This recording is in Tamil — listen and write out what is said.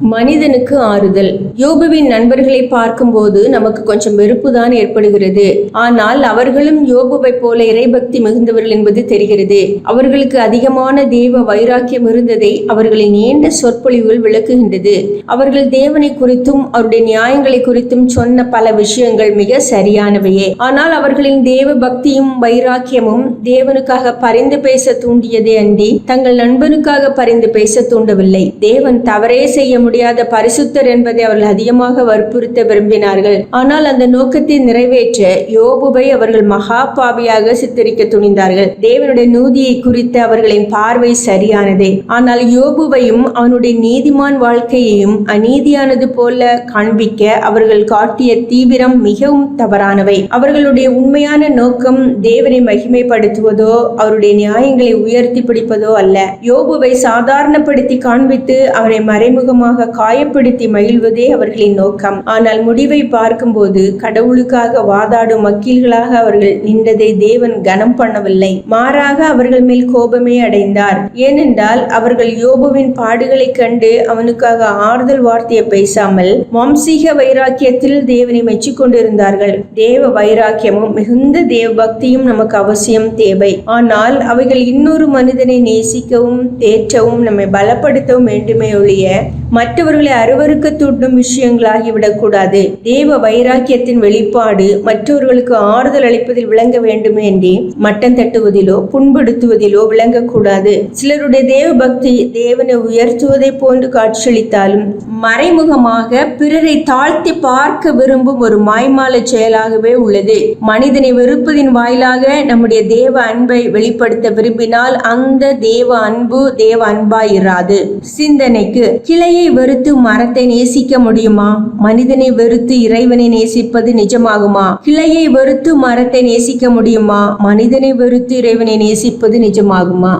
மனிதனுக்கு ஆறுதல். யோபுவின் நண்பர்களை பார்க்கும்போது நமக்கு கொஞ்சம் வெறுப்பு தான் ஏற்படுகிறது. ஆனால் அவர்களும் யோபுவை போல இறைபக்தி மிகுந்தவர்கள் என்பது தெரிகிறது. அவர்களுக்கு அதிகமான தெய்வ வைராக்கியம் இருந்ததை அவர்களின் நீண்ட சொற்பொழிவுகள் விளக்குகின்றது. அவர்கள் தேவனை குறித்தும் அவருடைய நியாயங்களை குறித்தும் சொன்ன பல விஷயங்கள் மிக சரியானவையே. ஆனால் அவர்களின் தேவ பக்தியும் வைராக்கியமும் தேவனுக்காக பரிந்து பேச தூண்டியதே அன்றி தங்கள் நண்பனுக்காக பரிந்து பேச தூண்டவில்லை. தேவன் தவறே செய்ய முடியாத பரிசுத்தர் என்பதை அவர்கள் அதிகமாக வற்புறுத்த விரும்பினார்கள். ஆனால் அந்த நோக்கத்தை நிறைவேற்ற யோபுவை அவர்கள் மகா பாவியாக சித்தரிக்க துணிந்தார்கள். தேவனுடைய நூதியை குறித்து அவர்களின் பார்வை சரியானதே. ஆனால் யோபுவையும் அவனுடைய நீதிமான் வாழ்க்கையையும் அநீதியானது போல காண்பிக்க அவர்கள் காட்டிய தீவிரம் மிகவும் தவறானவை. அவர்களுடைய உண்மையான நோக்கம் தேவனை மகிமைப்படுத்துவதோ அவருடைய நியாயங்களை உயர்த்தி பிடிப்பதோ அல்ல. யோபுவை சாதாரணப்படுத்தி காண்பித்து அவரை மறைமுகமாக மூலமாக காயப்படுத்தி மகிழ்வதே அவர்களின் நோக்கம். ஆனால் முடிவை பார்க்கும்போது கடவுளுக்காக வாதாடும் மக்கீல்களாக அவர்கள் நின்றதை தேவன் கனம் பண்ணவில்லை. மாறாக அவர்கள் மேல் கோபமே அடைந்தார். ஏனென்றால் அவர்கள் யோபுவின் பாடுகளை கண்டு அவனுக்காக ஆறுதல் வார்த்தையை பேசாமல் வம்சீக வைராக்கியத்தில் தேவனை மெச்சிக் கொண்டிருந்தார்கள் தேவ வைராக்கியமும் மிகுந்த தேவ பக்தியும் நமக்கு அவசியம் தேவை. ஆனால் அவைகள் இன்னொரு மனிதனை நேசிக்கவும் தேற்றவும் நம்மை பலப்படுத்தவும் வேண்டுமே ஒழிய மற்றவர்களை அருவருக்க தூண்டும் விஷயங்களாகிவிடக்கூடாது. தேவ வைராக்கியத்தின் வெளிப்பாடு மற்றவர்களுக்கு ஆறுதல் அளிப்பதில் விளங்க வேண்டுமென்றே மட்டம் தட்டுவதிலோ புண்படுத்துவதிலோ விளங்கக்கூடாது. சிலருடைய தேவ பக்தி தேவனை உயர்த்துவதை போன்று காட்சியளித்தாலும் மறைமுகமாக பிறரை தாழ்த்தி பார்க்க விரும்பும் ஒரு மாய்மால செயலாகவே உள்ளது. மனிதனை வெறுப்பதின் வாயிலாக நம்முடைய தேவ அன்பை வெளிப்படுத்த விரும்பினால் அந்த தேவ அன்பு தேவ அன்பாயிராது. சிந்தனைக்கு கிளையை வெறுத்து மரத்தை நேசிக்க முடியுமா? மனிதனை வெறுத்து இறைவனை நேசிப்பது நிஜமாகுமா? கிளையை வெறுத்து மரத்தை நேசிக்க முடியுமா? மனிதனை வெறுத்து இறைவனை நேசிப்பது நிஜமாகுமா?